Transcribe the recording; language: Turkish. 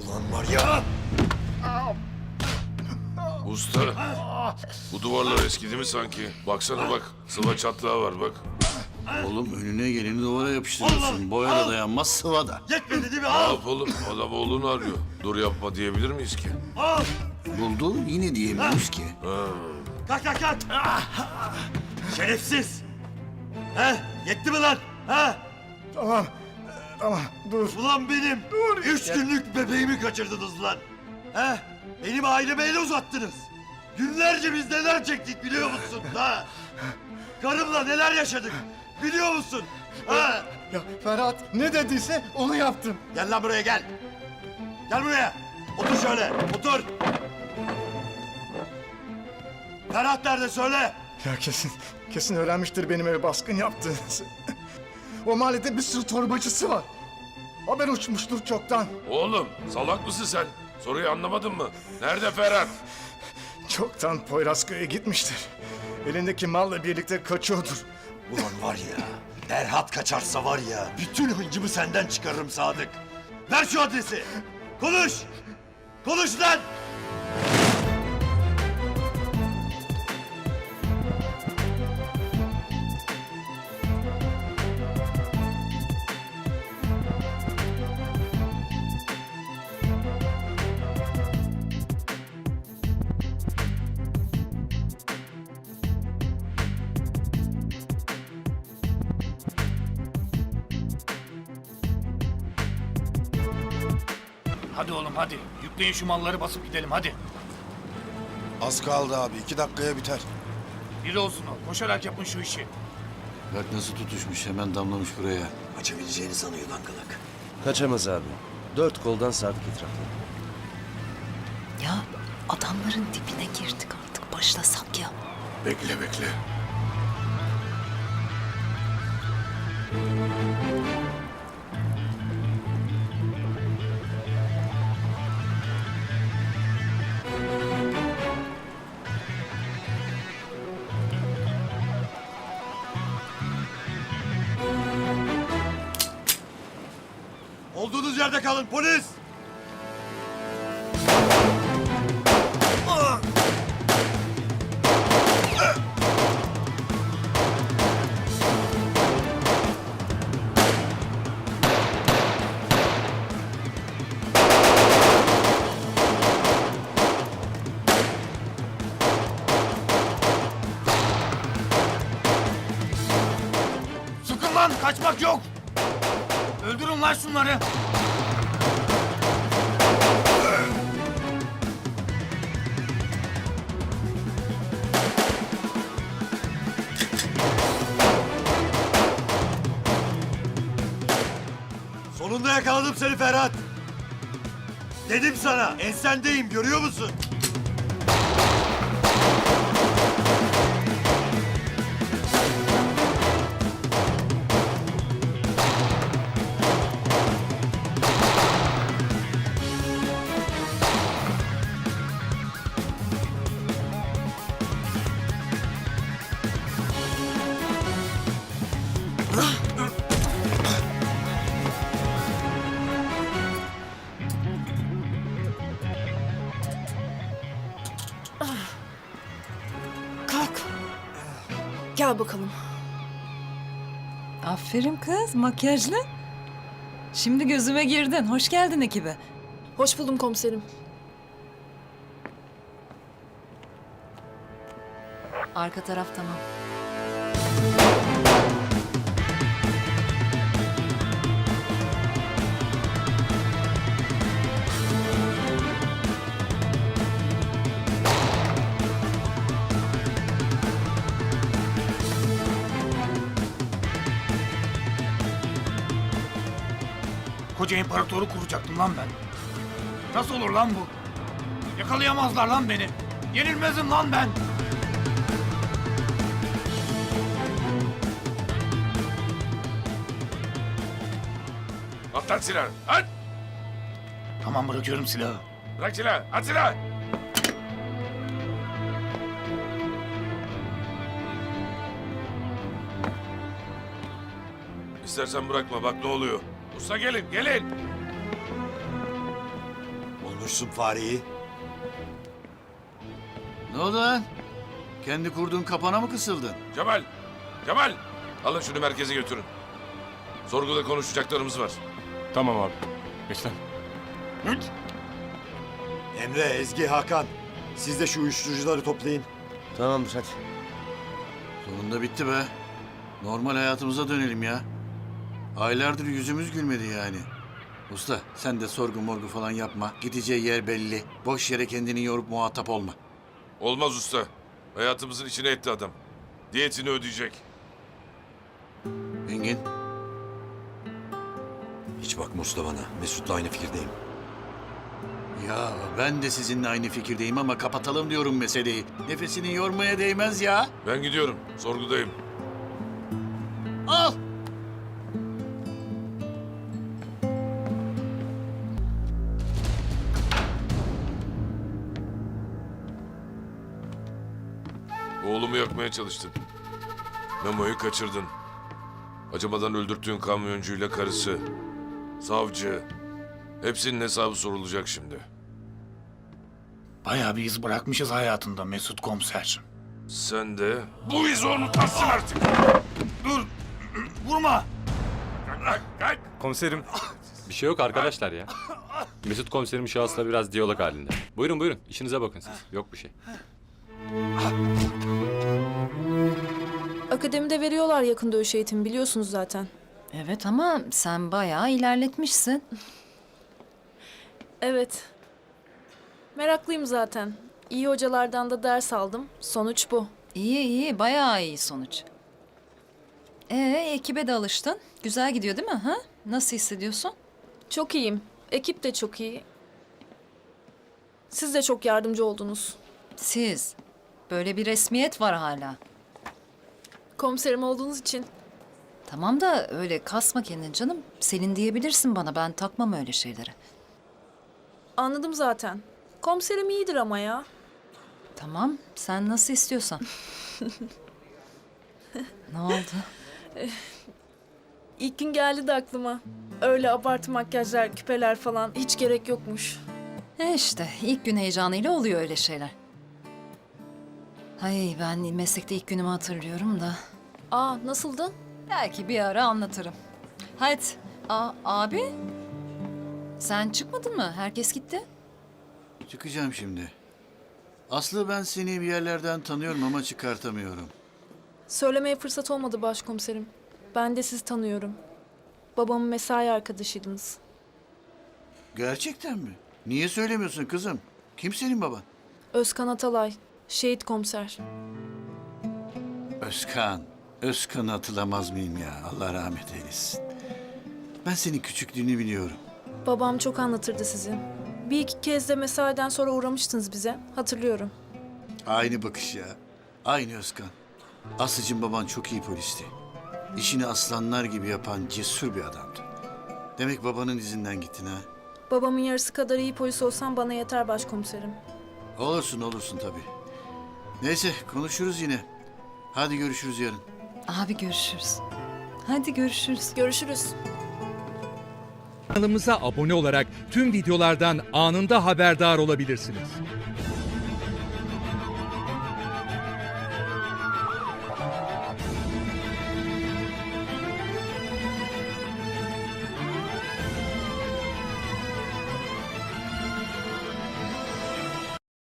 Ulan var ya. Usta. Bu duvarlar eskidi mi sanki? Baksana bak. Sıva çatlağı var bak. Oğlum önüne geleni duvara yapıştırıyorsun. Boya da dayanmaz sıva da. Yetmedi değil mi? Ne Al. yapalım? Adam oğlunu arıyor. Dur yapma diyebilir miyiz ki? Al. Buldu yine diyemiyoruz ki. Kalk kalk kalk. Şerefsiz. He? Yetti mi lan? He? Tamam. Tamam dur. Ulan benim Dur. üç günlük bebeğimi kaçırdınız lan. He? Benim aileme el uzattınız. Günlerce biz neler çektik biliyor musun? Ha? Karımla neler yaşadık biliyor musun? Ha? Ya Ferhat ne dediyse onu yaptım. Gel lan buraya gel. Gel buraya. Otur şöyle. Otur. Ferhat nerede söyle. Ya kesin, kesin öğrenmiştir benim eve baskın yaptığınızı. O mahallede bir sürü torbacısı var. Haber uçmuştur çoktan. Oğlum salak mısın sen? Soruyu anlamadın mı? Nerede Ferhat? Çoktan Poyrazköy'e gitmiştir. Elindeki malla birlikte kaçıyordur. Ulan var ya. Ferhat kaçarsa var ya. Bütün hıncımı senden çıkarırım Sadık. Ver şu adresi. Konuş. Konuş lan. Hadi oğlum hadi. Yükleyin şu malları basıp gidelim hadi. Az kaldı abi. iki dakikaya biter. Biri olsun o. Koşarak yapın şu işi. Bak nasıl tutuşmuş hemen damlamış buraya. Açabileceğini sanıyor lan kılık. Kaçamaz abi. Dört koldan Sadık etrafta. Ya adamların dibine girdik artık başlasak ya. Bekle bekle. Yerde kalın polis. Kaçmak yok. Öldürün lan şunları. Sonunda yakaladım seni Ferhat. Dedim sana ensendeyim görüyor musun? Gel bakalım. Aferin kız makyajlı. Şimdi gözüme girdin. Hoş geldin ekibe. Hoş buldum komiserim. Arka taraf tamam. Koca imparatoru kuracaktım lan ben. Nasıl olur lan bu? Yakalayamazlar lan beni. Yenilmezim lan ben. At lan silahı. At! Tamam bırakıyorum silahı. Bırak silahı. At silahı. İstersen bırakma bak ne oluyor. Usta gelin gelin. Konuşsun fareyi. Ne oldu lan? Kendi kurduğun kapana mı kısıldın? Cemal! Cemal! Alın şunu merkeze götürün. Sorguda konuşacaklarımız var. Tamam abi. Geç lan. Emre, Ezgi, Hakan. Siz de şu uyuşturucuları toplayın. Tamamdır hadi. Sonunda bitti be. Normal hayatımıza dönelim ya. Aylardır yüzümüz gülmedi yani. Usta sen de sorgu morgu falan yapma. Gideceği yer belli. Boş yere kendini yorup muhatap olma. Olmaz usta. Hayatımızın içine etti adam. Diyetini ödeyecek. Engin Hiç bakma usta bana. Mesut'la aynı fikirdeyim. ya ben de sizinle aynı fikirdeyim ama kapatalım diyorum meseleyi. Nefesini yormaya değmez ya. Ben gidiyorum. Sorgudayım. Oğlumu yakmaya çalıştın. Memo'yu kaçırdın. Acımadan öldürttüğün kamyoncuyla karısı. Savcı. Hepsinin hesabı sorulacak şimdi. Bayağı bir iz bırakmışız hayatında Mesut komiser. Sen de bu izi unutasın artık. Dur! Vurma! Komiserim. Bir şey yok arkadaşlar ya. Mesut komiserim şahısla biraz diyalog halinde. Buyurun buyurun. İşinize bakın siz. Yok bir şey. Akademide veriyorlar yakın dövüş eğitimi biliyorsunuz zaten. Evet ama sen bayağı ilerletmişsin. Evet. Meraklıyım zaten. İyi hocalardan da ders aldım. Sonuç bu. İyi iyi bayağı iyi sonuç. Ee ekibe de alıştın. Güzel gidiyor değil mi? Ha? Nasıl hissediyorsun? Çok iyiyim. Ekip de çok iyi. Siz de çok yardımcı oldunuz. Siz. Böyle bir resmiyet var hala. Komiserim olduğunuz için Tamam da öyle kasma kendini canım. Selin diyebilirsin bana. Ben takmam öyle şeyleri. anladım zaten. Komiserim iyidir ama ya. Tamam. Sen nasıl istiyorsan. ne oldu? İlk gün geldi de aklıma. Öyle abartı makyajlar, küpeler falan hiç gerek yokmuş. E işte ilk gün heyecanıyla oluyor öyle şeyler. Hay ben meslekte ilk günümü hatırlıyorum da. Aa nasıldı? Belki bir ara anlatırım. Hadi. Aa, abi. Sen çıkmadın mı? Herkes gitti. Çıkacağım şimdi. Aslı ben seni bir yerlerden tanıyorum ama çıkartamıyorum. Söylemeye fırsat olmadı başkomiserim. Ben de sizi tanıyorum. Babamın mesai arkadaşıydınız. Gerçekten mi? Niye söylemiyorsun kızım? Kim senin baban? Özkan Atalay, şehit komiser. Özkan. Özkan'ı hatırlamaz mıyım ya? Allah rahmet eylesin. Ben senin küçüklüğünü biliyorum. Babam çok anlatırdı sizi. Bir iki kez de mesaiden sonra uğramıştınız bize. Hatırlıyorum. Aynı bakış ya. Aynı Özkan. Aslıcığım baban çok iyi polisti. İşini aslanlar gibi yapan cesur bir adamdı. Demek babanın izinden gittin ha? Babamın yarısı kadar iyi polis olsam bana yeter başkomiserim. Olursun olursun tabii. Neyse konuşuruz yine. Hadi görüşürüz yarın. Abi görüşürüz. Hadi görüşürüz. Görüşürüz. Kanalımıza abone olarak tüm videolardan anında haberdar olabilirsiniz.